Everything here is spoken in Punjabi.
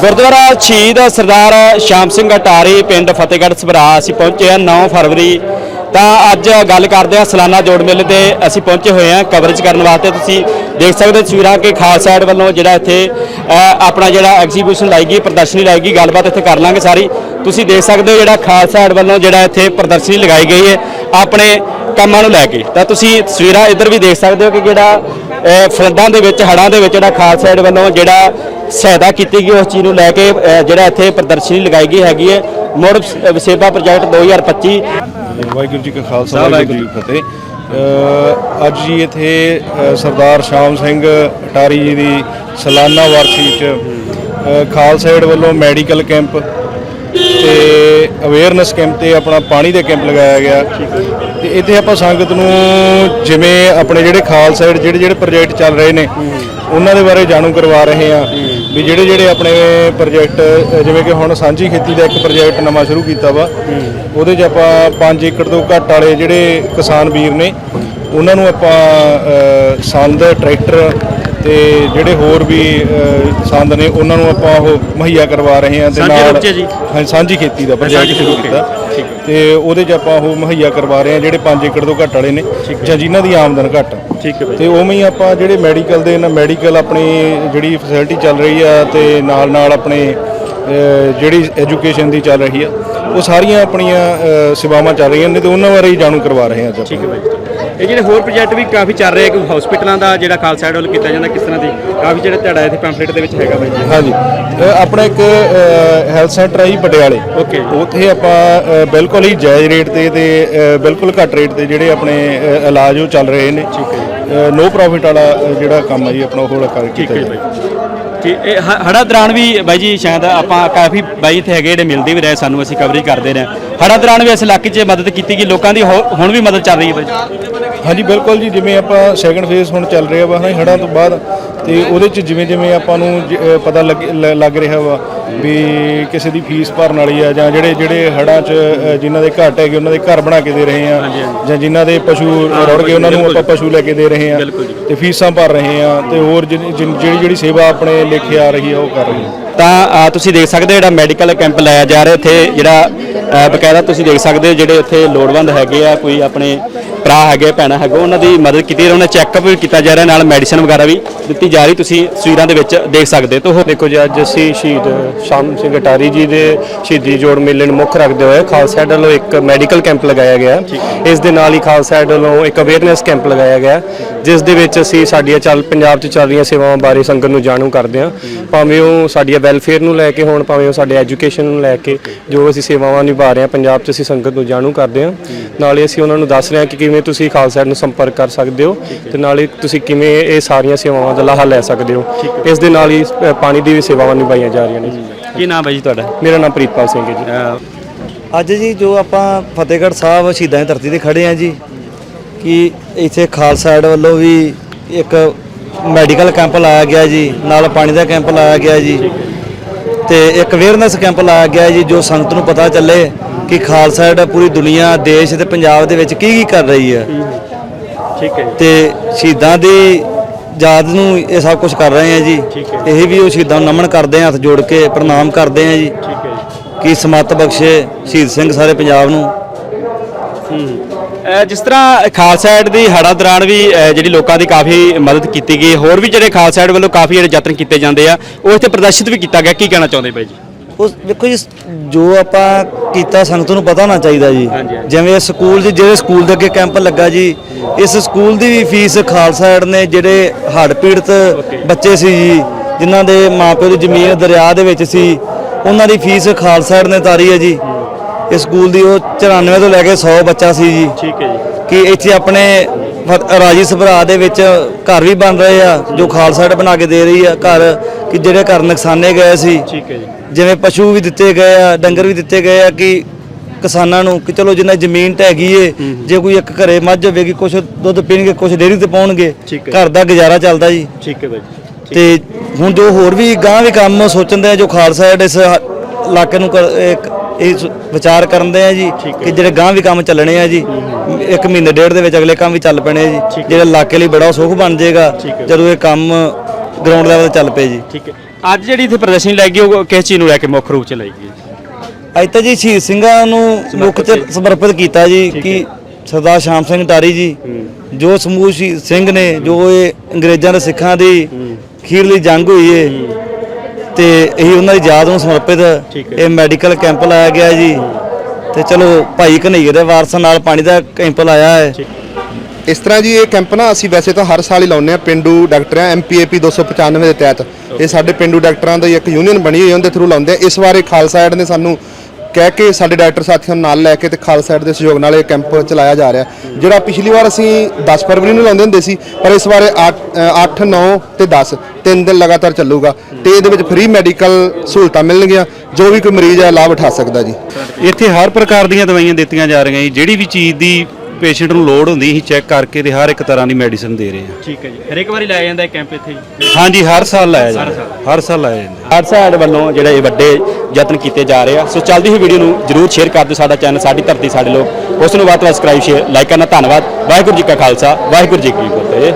ਗੁਰਦੁਆਰਾ ਸ਼ਹੀਦ ਸਰਦਾਰ ਸ਼ਾਮ ਸਿੰਘ ਅਟਾਰੀ ਪਿੰਡ ਫਤਿਹਗੜ੍ਹ ਸਭਰਾ ਅਸੀਂ ਪਹੁੰਚੇ ਹਾਂ 9 ਫਰਵਰੀ। ਤਾਂ ਅੱਜ ਗੱਲ ਕਰਦੇ ਹਾਂ ਸਾਲਾਨਾ ਜੋੜ ਮੇਲੇ ਤੇ ਅਸੀਂ ਪਹੁੰਚੇ ਹੋਏ ਹਾਂ ਕਵਰੇਜ ਕਰਨ ਵਾਸਤੇ। ਤੁਸੀਂ ਦੇਖ ਸਕਦੇ ਹੋ ਤਸਵੀਰਾਂ ਕਿ ਖਾਲਸਾ ਐਡ ਵੱਲੋਂ ਜਿਹੜਾ ਇੱਥੇ ਆਪਣਾ ਜਿਹੜਾ ਐਗਜ਼ੀਬਿਸ਼ਨ ਲਾਈ ਗਈ ਪ੍ਰਦਰਸ਼ਨੀ ਲਾਈ ਗੱਲਬਾਤ ਇੱਥੇ ਕਰ ਲਾਂਗੇ ਸਾਰੀ। ਤੁਸੀਂ ਦੇਖ ਸਕਦੇ ਹੋ ਜਿਹੜਾ ਖਾਲਸਾ ਐਡ ਵੱਲੋਂ ਜਿਹੜਾ ਇੱਥੇ ਪ੍ਰਦਰਸ਼ਨੀ ਲਗਾਈ ਗਈ ਹੈ ਆਪਣੇ ਕੰਮਾਂ ਨੂੰ ਲੈ ਕੇ। ਤਾਂ ਤੁਸੀਂ ਤਸਵੀਰਾਂ ਇੱਧਰ ਵੀ ਦੇਖ ਸਕਦੇ ਹੋ ਕਿ ਜਿਹੜਾ ਅ, ਫਲੱਡਾਂ ਦੇ ਵਿੱਚ ਹੜ੍ਹਾਂ ਦੇ ਵਿੱਚ ਜਿਹੜਾ ਖਾਲਸਾ ਐਡ ਵੱਲੋਂ ਜਿਹੜਾ ਸਹਾਇਤਾ ਕੀਤੀ ਗਈ ਉਸ ਚੀਜ਼ ਨੂੰ ਲੈ ਕੇ ਜਿਹੜਾ ਇੱਥੇ ਪ੍ਰਦਰਸ਼ਨੀ ਲਗਾਈ ਗਈ ਹੈਗੀ ਹੈ। ਮੁੜ ਵਸੇਬਾ ਪ੍ਰੋਜੈਕਟ 2025 ਵਾਹਿਗੁਰੂ ਜੀ ਕਾ ਖਾਲਸਾ ਵਾਹਿਗੁਰੂ ਜੀ ਕੀ ਫਤਿਹ। ਅੱਜ ਜੀ ਇੱਥੇ ਸਰਦਾਰ ਸ਼ਾਮ ਸਿੰਘ ਅਟਾਰੀ ਜੀ ਦੀ ਸਾਲਾਨਾ ਵਾਰਸ਼ੀ ਚ ਖਾਲਸਾ ਏਡ ਵੱਲੋਂ ਮੈਡੀਕਲ ਕੈਂਪ ਤੇ ਅਵੇਅਰਨੈਸ ਕੈਂਪ ਤੇ ਆਪਣਾ ਪਾਣੀ ਦੇ ਕੈਂਪ ਲਗਾਇਆ ਗਿਆ। ਤੇ ਇੱਥੇ ਆਪਾਂ ਸੰਗਤ ਨੂੰ ਜਿਵੇਂ ਆਪਣੇ ਜਿਹੜੇ ਖਾਲਸਾ ਏਡ ਜਿਹੜੇ ਜਿਹੜੇ ਪ੍ਰੋਜੈਕਟ ਚੱਲ ਰਹੇ ਨੇ ਉਹਨਾਂ ਦੇ ਬਾਰੇ ਜਾਣੂ ਕਰਵਾ ਰਹੇ ਆ ਵੀ ਜਿਹੜੇ ਜਿਹੜੇ ਆਪਣੇ ਪ੍ਰੋਜੈਕਟ ਜਿਵੇਂ ਕਿ ਹੁਣ ਸਾਂਝੀ ਖੇਤੀ ਦਾ ਇੱਕ ਪ੍ਰੋਜੈਕਟ ਨਵਾਂ ਸ਼ੁਰੂ ਕੀਤਾ ਵਾ, ਉਹਦੇ 'ਚ ਆਪਾਂ 5 ਏਕੜ ਤੋਂ ਘੱਟ ਵਾਲੇ ਜਿਹੜੇ ਕਿਸਾਨ ਵੀਰ ਨੇ, ਉਹਨਾਂ ਨੂੰ ਆਪਾਂ ਸੰਦ ਟਰੈਕਟਰ ਤੇ ਜਿਹੜੇ ਹੋਰ ਵੀ ਸੰਦ ਨੇ ਉਹਨਾਂ ਨੂੰ ਆਪਾਂ ਉਹ ਮੁਹੱਈਆ ਕਰਵਾ ਰਹੇ ਹਾਂ ਤੇ ਜੀ? ਹਾਂ ਸਾਂਝੀ ਖੇਤੀ ਦਾ ਪ੍ਰੋਜੈਕਟ ਸ਼ੁਰੂ ਕੀਤਾ। ਤੇ ਉਹਦੇ 'ਚ ਆਪਾਂ ਉਹ ਮੁਹੱਈਆ ਕਰਵਾ ਰਹੇ ਹਾਂ ਜਿਹੜੇ 5 ਏਕੜ ਤੋਂ ਘੱਟ ਵਾਲੇ ਨੇ ਜਾਂ ਜਿਨ੍ਹਾਂ ਦੀ ਆਮਦਨ ਘੱਟ। ਠੀਕ ਹੈ ਤੇ ਉਵੇਂ ਹੀ ਆਪਾਂ ਜਿਹੜੇ ਮੈਡੀਕਲ ਦੇ ਨਾ ਮੈਡੀਕਲ ਆਪਣੀ ਜਿਹੜੀ ਫੈਸਿਲਿਟੀ ਚੱਲ ਰਹੀ ਆ ਤੇ ਨਾਲ ਨਾਲ ਆਪਣੇ ਜਿਹੜੀ ਐਜੂਕੇਸ਼ਨ ਦੀ ਚੱਲ ਰਹੀ ਆ ਉਹ ਸਾਰੀਆਂ ਆਪਣੀਆਂ ਸੇਵਾਵਾਂ ਚੱਲ ਰਹੀਆਂ ਨੇ ਤੇ ਉਹਨਾਂ ਬਾਰੇ ਹੀ ਜਾਣੂ ਕਰਵਾ ਰਹੇ ਹਾਂ ਅੱਜ ਠੀਕ ਆਪਾਂ ਹੈ ਬਾਈ ਇਹ ਜਿਹੜੇ ਹੋਰ ਪ੍ਰੋਜੈਕਟ ਵੀ ਕਾਫੀ ਚੱਲ ਰਹੇ ਕਿ ਹਸਪੀਟਲਾਂ ਦਾ ਜਿਹੜਾ ਖਾਲਸਾ ਐਡ ਵੱਲੋਂ ਕੀਤਾ ਜਾਂਦਾ ਕਿਸ ਤਰ੍ਹਾਂ ਦੀ ਕਾਫੀ ਜਿਹੜਾ ਤੁਹਾਡਾ ਇੱਥੇ ਪੈਂਫਲੇਟ ਦੇ ਵਿੱਚ ਹੈਗਾ ਬਾਈ ਜੀ? ਹਾਂਜੀ। ਅ, ਆਪਣਾ ਇੱਕ ਹੈਲਥ ਸੈਂਟਰ ਹੈ ਜੀ ਪਟਿਆਲੇ। Okay. ਉੱਥੇ ਆਪਾਂ ਅ, ਬਿਲਕੁਲ ਹੀ ਜਾਇਜ਼ ਰੇਟ ਤੇ ਤੇ ਅ, ਬਿਲਕੁਲ ਘੱਟ ਰੇਟ ਤੇ ਜਿਹੜੇ ਆਪਣੇ ਅ, ਇਲਾਜ ਉਹ ਚੱਲ ਰਹੇ ਨੇ। ਠੀਕ ਹੈ ਨੋ ਪ੍ਰੋਫਿਟ ਵਾਲਾ ਅ, ਜਿਹੜਾ ਕੰਮ ਹੈ ਜੀ ਆਪਣਾ ਉਹ ਕਰ ਠੀਕ ਕੀਤਾ ਹੈ ਜੀ ਬਾਈ। ਠੀਕ ਇਹ ਹ- ਹੜ੍ਹਾਂ ਦੌਰਾਨ ਵੀ ਬਾਈ ਜੀ ਸ਼ਾਇਦ ਆਪਾਂ ਕਾਫੀ ਬਾਈ ਇੱਥੇ ਹੈਗੇ ਜਿਹੜੇ ਮਿਲਦੇ ਵੀ ਰਹੇ ਸਾਨੂੰ ਅਸੀਂ ਕਵਰੇਜ ਕਰਦੇ ਰਹੇ। ਹੜ੍ਹਾਂ ਦੌਰਾਨ ਵੀ ਇਸ ਇਲਾਕੇ 'ਚ ਮਦਦ ਕੀਤੀ ਗਈ ਲੋਕਾਂ ਦੀ ਹੋ- ਹੁਣ ਵੀ ਮਦਦ ਚੱਲ ਰਹੀ ਹੈ ਬਾਈ ਜੀ। ਹਾਂਜੀ ਬਿਲਕੁਲ ਜੀ ਜਿਵੇਂ ਆਪਾਂ ਸੈਕੰਡ ਫੇਜ਼ ਹੁਣ ਚੱਲ ਰਿਹਾ ਵਾ ਹਨਾ ਹੜ੍ਹਾਂ ਤੋਂ ਬਾਅਦ ਤੇ ਉਹਦੇ ਚ ਜਿਵੇਂ ਜਿਵੇਂ ਆਪਾਂ ਨੂੰ ਜ- ਅ, ਪਤਾ ਲੱਗ ਲ- ਲੱਗ ਰਿਹਾ ਵਾ ਵੀ ਕਿਸੇ ਦੀ ਫੀਸ ਭਰਨ ਵਾਲੀ ਆ ਜਾਂ ਜਿਹੜੇ ਜਿਹੜੇ ਹੜਾਂ ਚ ਜਿਨ੍ਹਾਂ ਦੇ ਘਾਟ ਹੈਗੇ ਉਹਨਾਂ ਦੇ ਘਰ ਬਣਾ ਕੇ ਦੇ ਰਹੇ ਆ। ਜਾਂ ਜਿਨ੍ਹਾਂ ਦੇ ਪਸ਼ੂ ਰੁੜ ਗਏ ਉਹਨਾਂ ਨੂੰ ਆਪਾਂ ਪਸ਼ੂ ਲੈ ਕੇ ਦੇ ਰਹੇ ਆ ਤੇ ਫੀਸਾਂ ਭਰ ਰਹੇ ਆ ਤੇ ਹੋਰ ਜਿਹੜੀ ਜਿਹੜੀ ਸੇਵਾ ਆਪਣੇ ਲੇਖੇ ਆ ਰਹੀ ਆ ਉਹ ਕਰ ਰਹੇ ਆ। ਤਾਂ ਤੁਸੀਂ ਦੇਖ ਸਕਦੇ ਹੋ ਜਿਹੜਾ ਮੈਡੀਕਲ ਕੈਂਪ ਲਾਇਆ ਜਾ ਰਿਹਾ ਇੱਥੇ ਜਿਹੜਾ ਬਕਾਇਦਾ ਤੁਸੀਂ ਦੇਖ ਸਕਦੇ ਹੋ ਜਿਹੜੇ ਇੱਥੇ ਲੋੜਵੰਦ ਹੈਗੇ ਆ ਕੋਈ ਆਪਣੇ ਭਰਾ ਹੈਗੇ ਭੈਣਾਂ ਹੈਗੇ ਉਹਨਾਂ ਦੀ ਮਦਦ ਕੀਤੀ ਜਾ ਰਹੀ ਉਹਨਾਂ ਚੈੱਕਅਪ ਵੀ ਕੀਤਾ ਜਾ ਰਿਹਾ ਨਾਲ ਮੈਡੀਸਨ ਵਗੈਰਾ ਵੀ ਦਿੱਤੀ ਜਾ ਰਹੀ ਤੁਸੀਂ ਤਸਵੀਰਾਂ ਦੇ ਵਿੱਚ ਦੇਖ ਸਕਦੇ ਹੋ। ਤਾਂ ਉਹ ਦੇਖੋ ਜੀ ਅੱਜ ਅਸੀਂ ਸ਼ਹੀਦ ਸ਼ਾਮ ਸਿੰਘ ਅਟਾਰੀ ਜੀ ਦੇ ਸ਼ਹੀਦੀ ਜੋੜ ਮੇਲੇ ਨੂੰ ਮੁੱਖ ਰੱਖਦੇ ਹੋਏ ਖਾਲਸਾ ਏਡ ਵੱਲੋਂ ਇੱਕ ਮੈਡੀਕਲ ਕੈਂਪ ਲਗਾਇਆ ਗਿਆ। ਇਸ ਦੇ ਨਾਲ ਹੀ ਖਾਲਸਾ ਏਡ ਵੱਲੋਂ ਇੱਕ ਅਵੇਅਰਨੈਸ ਕੈਂਪ ਲਗਾਇਆ ਗਿਆ। ਜਿਸ ਦੇ ਵਿੱਚ ਅਸੀਂ ਸਾਡੀਆਂ ਚੱਲ ਪੰਜਾਬ 'ਚ ਚੱਲ ਰਹੀਆਂ ਸੇਵਾਵਾਂ ਬਾਰੇ ਸੰਗਤ ਨੂੰ ਜਾਣੂ ਕਰਦੇ ਹਾਂ। ਭਾਵੇਂ ਉਹ ਸਾਡੀਆਂ ਵੈਲਫੇਅਰ ਨੂੰ ਲੈ ਕੇ ਹੋਣ ਭਾਵੇਂ ਉਹ ਸਾਡੇ ਐਜੂਕੇਸ਼ਨ ਨੂੰ ਲੈ ਕੇ ਜੋ ਅਸੀਂ ਸੇਵਾਵਾਂ ਨਿਭਾ ਰਹੇ ਹਾਂ ਪੰਜਾਬ 'ਚ ਅਸੀਂ ਸੰਗਤ ਨੂੰ ਜਾਣੂ ਕਰਦੇ ਹਾਂ। ਨਾਲੇ ਅਸੀਂ ਉਹਨਾਂ ਨੂੰ ਦੱਸ ਰਹੇ ਹਾਂ ਕਿ ਕਿਵੇਂ ਤੁਸੀਂ ਖਾਲਸਾ ਨੂੰ ਸੰਪਰਕ ਕਰ ਸਕਦੇ ਹੋ ਤੇ ਨਾਲੇ ਤੁਸੀਂ ਕਿਵੇਂ ਇਹ ਸਾਰੀਆਂ ਸੇਵਾਵਾਂ ਦਾ ਲਾਹਾ ਲੈ ਸਕਦੇ ਹੋ। ਇਸ ਦੇ ਨਾਲ ਹੀ ਪਾਣੀ ਦੀ ਵੀ ਸੇਵਾਵਾਂ ਨਿਭਾਈਆਂ ਜਾ ਰਹੀਆਂ ਨੇ ਜੀ। ਕੀ ਨਾਮ ਹੈ ਜੀ ਤੁਹਾਡਾ? ਮੇਰਾ ਨਾਮ ਪ੍ਰੀਤਪਾਲ ਸਿੰਘ ਹੈ ਜੀ। ਅੱਜ ਜੀ ਜੋ ਆਪਾਂ ਫਤਿਹਗੜ੍ਹ ਸਾਹਿਬ ਸ਼ਹੀਦਾਂ ਦੀ ਧਰਤੀ ਤੇ ਖੜੇ ਆ ਜੀ ਕਿ ਇੱਥੇ ਖਾਲਸਾ ਏਡ ਵੱਲੋਂ ਵੀ ਇੱਕ ਮੈਡੀਕਲ ਕੈਂਪ ਲਾਇਆ ਗਿਆ ਜੀ ਨਾਲ ਪਾਣੀ ਦਾ ਕੈਂਪ ਲਾਇਆ ਗਿਆ ਜੀ। ਤੇ ਇੱਕ ਅਵੇਅਰਨੈਸ ਕੈਂਪ ਲਾਇਆ ਗਿਆ ਜੀ ਜੋ ਸੰਗਤ ਨੂੰ ਪਤਾ ਚੱਲੇ ਕਿ ਖਾਲਸਾ ਏਡ ਪੂਰੀ ਦੁਨੀਆ ਦੇਸ਼ ਤੇ ਪੰਜਾਬ ਦੇ ਵਿੱਚ ਕੀ ਕੀ ਕਰ ਰਹੀ ਹੈ। ਠੀਕ ਹੈ ਤੇ ਸ਼ਹੀਦਾਂ ਦੀ ਯਾਦ ਨੂੰ ਇਹ ਸਭ ਕੁਝ ਕਰ ਰਹੇ ਆ ਜੀ। ਇਹ ਵੀ ਉਹ ਸ਼ਹੀਦਾਂ ਨੂੰ ਨਮਨ ਕਰਦੇ ਆ ਹੱਥ ਜੋੜ ਕੇ ਪ੍ਰਣਾਮ ਕਰਦੇ ਆ ਜੀ। ਠੀਕ ਹੈ ਜੀ। ਕਿ ਸਮੱਤ ਬਖਸ਼ੇ ਸ਼ਹੀਦ ਸਿੰਘ ਸਾਰੇ ਪੰਜਾਬ ਨੂੰ। ਜਿਸ ਤਰ੍ਹਾਂ ਖਾਲਸਾ ਐਡ ਦੀ ਹੜਾ ਦੌਰਾਨ ਵੀ ਜਿਹੜੀ ਲੋਕਾਂ ਦੀ ਕਾਫੀ ਮਦਦ ਕੀਤੀ ਗਈ ਹੋਰ ਵੀ ਜਿਹੜੇ ਖਾਲਸਾ ਐਡ ਵੱਲੋਂ ਕਾਫੀ ਜਿਹੜੇ ਯਤਨ ਕੀਤੇ ਜਾਂਦੇ ਆ ਉਹ ਇੱਥੇ ਪ੍ਰਦਰਸ਼ਿਤ ਵੀ ਕੀਤਾ ਗਿਆ ਕੀ ਕਹਿਣਾ ਚਾਹੁੰਦੇ ਬਾਈ ਜੀ? ਉਸ ਦੇਖੋ ਜੀ ਜੋ ਆਪਾਂ ਕੀਤਾ ਸੰਗਤ ਨੂੰ ਪਤਾ ਹੋਣਾ ਚਾਹੀਦਾ ਜੀ। ਜਿਵੇਂ ਸਕੂਲ 'ਚ ਜਿਹੜੇ ਸਕੂਲ ਦੇ ਅੱਗੇ ਕੈਂਪ ਲੱਗਾ ਜੀ ਇਸ ਸਕੂਲ ਦੀ ਵੀ ਫੀਸ ਖਾਲਸਾ ਏਡ ਨੇ ਜਿਹੜੇ ਹੜ੍ਹ ਪੀੜਤ ਬੱਚੇ ਸੀ ਜੀ ਜਿਨ੍ਹਾਂ ਦੇ ਮਾਪਿਓ ਦੀ ਜ਼ਮੀਨ ਦਰਿਆ ਦੇ ਵਿੱਚ ਸੀ ਉਹਨਾਂ ਦੀ ਫੀਸ ਖਾਲਸਾ ਏਡ ਨੇ ਤਾਰੀ ਹੈ ਜੀ। ਇਸ ਸਕੂਲ ਦੀ ਉਹ 94 ਤੋਂ ਲੈ ਕੇ 100 ਬੱਚਾ ਸੀ ਜੀ। ਠੀਕ ਹੈ ਜੀ। ਕਿ ਇੱਥੇ ਆਪਣੇ ਰਾਜੀ ਸਭਰਾ ਦੇ ਵਿੱਚ ਘਰ ਵੀ ਬਣ ਰਹੇ ਆ ਜੋ ਖਾਲਸਾ ਏਡ ਬਣਾ ਕੇ ਦੇ ਰਹੀ ਆ ਘਰ ਕਿ ਜਿਹੜੇ ਘਰ ਨੁਕਸਾਨੇ ਗਏ ਸੀ। ਠੀਕ ਹੈ ਜੀ। ਜਿਵੇਂ ਪਸ਼ੂ ਵੀ ਦਿੱਤੇ ਗਏ ਆ ਡੰਗਰ ਵੀ ਦਿੱਤੇ ਗਏ ਆ ਕਿ ਕਿਸਾਨਾਂ ਨੂੰ ਕਿ ਚਲੋ ਜਿੰਨਾ ਜ਼ਮੀਨ ਢਹਿ ਏ ਜੇ ਕੋਈ ਇੱਕ ਘਰੇ ਮੱਝ ਹੋਵੇਗੀ ਕੁਝ ਦੁੱਧ ਪੀਣਗੇ ਕੁਝ ਡੇਅਰੀ ਤੇ ਪਾਉਣਗੇ। ਘਰ ਦਾ ਗੁਜ਼ਾਰਾ ਚੱਲਦਾ ਜੀ। ਠੀਕ ਹੈ ਬਾਈ ਤੇ ਹੁਣ ਜੋ ਹੋਰ ਵੀ ਗਾਂ ਵੀ ਕੰਮ ਸੋਚਦੇ ਆ ਜੋ ਖਾਲਸਾ ਇਸ ਇਲਾਕੇ ਨੂੰ ਇਹ ਵਿਚਾਰ ਕਰਦੇ ਆ ਜੀ ਕਿ ਜਿਹੜੇ ਗਾਂ ਵੀ ਕੰਮ ਚੱਲਣੇ ਆ ਜੀ ਇੱਕ ਮਹੀਨੇ ਡੇਢ ਦੇ ਵਿੱਚ ਅਗਲੇ ਕੰਮ ਵੀ ਚੱਲ ਪੈਣੇ ਆ ਜੀ। ਜਿਹੜੇ ਇਲਾਕੇ ਲਈ ਬੜਾ ਸੁੱਖ ਬਣ ਜਾਏਗਾ ਜਦੋਂ ਇਹ ਕੰਮ ਗਰਾਊਂਡ ਲੈਵਲ ਤੇ ਚੱਲ ਪਏ ਜੀ। ਠੀਕ ਹੈ। ਅੱਜ ਜਿਹੜੀ ਇੱਥੇ ਪ੍ਰਦਰਸ਼ਨੀ ਲੱਗੀ ਉਹ ਕਿਸ ਚੀਜ਼ ਨੂੰ ਲੈ ਕੇ ਮੁੱਖ ਰੂਪ ਚ ਲਈ ਗਈ ਅੱਜ ਤਾਂ ਜੀ ਸ਼ਹੀਦ ਸਿੰਘਾਂ ਨੂੰ ਮੁੱਖ ਚ ਸਮਰਪਿਤ ਕੀਤਾ ਜੀ ਕਿ ਸਰਦਾਰ ਸ਼ਾਮ ਸਿੰਘ ਟਾਰੀ ਜੀ ਜੋ ਸਮੂਹ ਸਿੰਘ ਨੇ ਜੋ ਇਹ ਅੰਗਰੇਜ਼ਾਂ ਦੇ ਸਿੱਖਾਂ ਦੀ ਅਖੀਰਲੀ ਜੰਗ ਹੋਈ ਏ ਤੇ ਇਹ ਉਹਨਾਂ ਦੀ ਯਾਦ ਨੂੰ ਸਮਰਪਿਤ। ਇਹ ਮੈਡੀਕਲ ਕੈਂਪ ਲਾਇਆ ਗਿਆ ਜੀ। ਤੇ ਚਲੋ ਭਾਈ ਕਨਈਏ ਦੇ ਵਾਰਸਾਂ ਨਾਲ ਪਾਣੀ ਦਾ ਕੈਂਪ ਲਾਇਆ ਹੈ। ਇਸ ਤਰ੍ਹਾਂ ਜੀ ਇਹ ਕੈਂਪ ਨਾ ਅਸੀਂ ਵੈਸੇ ਤਾਂ ਹਰ ਸਾਲ ਹੀ ਲਾਉਂਦੇ ਆ ਪਿੰਡੂ ਡਾਕਟਰ ਐਮਪੀਏਪੀ 295 ਦੇ ਤਹਿਤ। ਇਹ ਸਾਡੇ ਪਿੰਡੂ ਡਾਕਟਰਾਂ ਦੀ ਇੱਕ ਯੂਨੀਅਨ ਬਣੀ ਹੋਈ ਹੈ ਉਹਦੇ ਥਰੂ ਲਾਉਂਦੇ ਆ ਇਸ ਵਾਰ ਇਹ ਖਾਲਸਾ ਐਡ ਨੇ ਸਾਨੂੰ ਕਹਿ ਕੇ ਸਾਡੇ ਡਾਕਟਰ ਸਾਥੀਆਂ ਨੂੰ ਨਾਲ ਲੈ ਕੇ ਤੇ ਖਾਲਸਾ ਐਡ ਦੇ ਸਹਿਯੋਗ ਨਾਲ ਇਹ ਕੈਂਪ ਚਲਾਇਆ ਜਾ ਰਿਹਾ। ਜਿਹੜਾ ਪਿਛਲੀ ਵਾਰ ਅਸੀਂ 10 ਫਰਵਰੀ ਨੂੰ ਲਾਉਂਦੇ ਹੁੰਦੇ ਸੀ, ਪਰ ਇਸ ਵਾਰ 8 9 ਤੇ 10 ਤਿੰਨ ਦਿਨ ਲਗਾਤਾਰ ਚੱਲੂਗਾ ਤੇ ਇਹਦੇ ਵਿੱਚ ਫ੍ਰੀ ਮੈਡੀਕਲ ਸਹੂਲਤਾਂ ਮਿਲਣਗੀਆਂ, ਜੋ ਵੀ ਕੋਈ ਮਰੀਜ਼ ਹੈ ਲਾਭ ਉਠਾ ਸਕਦਾ ਜੀ। ਇੱਥੇ ਹਰ ਪ੍ਰਕਾਰ ਦੀਆਂ ਦਵਾਈਆਂ ਦਿੱਤੀਆਂ ਜਾ ਰਹੀਆਂ ਜੀ, ਜਿਹੜੀ ਵੀ ਚੀਜ਼ ਦੀ ਪੇਸ਼ੈਂਟ ਨੂੰ ਲੋੜ ਹੁੰਦੀ ਅਸੀਂ ਚੈੱਕ ਕਰਕੇ ਤੇ ਹਰ ਇੱਕ ਤਰ੍ਹਾਂ ਦੀ ਮੈਡੀਸਿਨ ਦੇ ਰਹੇ ਹਾਂ। ਠੀਕ ਹੈ ਜੀ। ਹਰੇਕ ਵਾਰੀ ਲਾਇਆ ਜਾਂਦਾ ਇਹ ਕੈਂਪ ਇੱਥੇ ਜੀ? ਹਾਂਜੀ ਹਰ ਸਾਲ ਲਾਇਆ ਜਾਂਦਾ। ਹਰ ਸਾਲ। ਲਾਇਆ ਜਾਂਦਾ। ਹਰ ਸਾਈਡ ਵੱਲੋਂ ਜਿਹੜੇ ਇਹ ਵੱਡੇ ਯਤਨ ਕੀਤੇ ਜਾ ਰਹੇ ਆ। ਸੋ ਚੱਲਦੀ ਹੋਈ ਵੀਡੀਓ ਨੂੰ ਜਰੂਰ ਸ਼ੇਅਰ ਕਰ ਦਿਓ ਸਾਡਾ ਚੈਨਲ ਸਾਡੀ ਧਰਤੀ ਸਾਡੇ ਲੋਕ। ਉਸ ਨੂੰ ਵੱਧ ਤੋਂ ਵੱਧ ਸਬਸਕ੍ਰਾਈਬ ਸ਼ੇਅਰ ਲਾਈਕ ਕਰਨਾ ਧੰਨਵਾਦ। ਵਾਹਿਗੁਰੂ ਜੀ ਕਾ ਖਾਲਸਾ ਵਾਹਿਗੁਰੂ ਜੀ ਕੀ ਫਤਿਹ।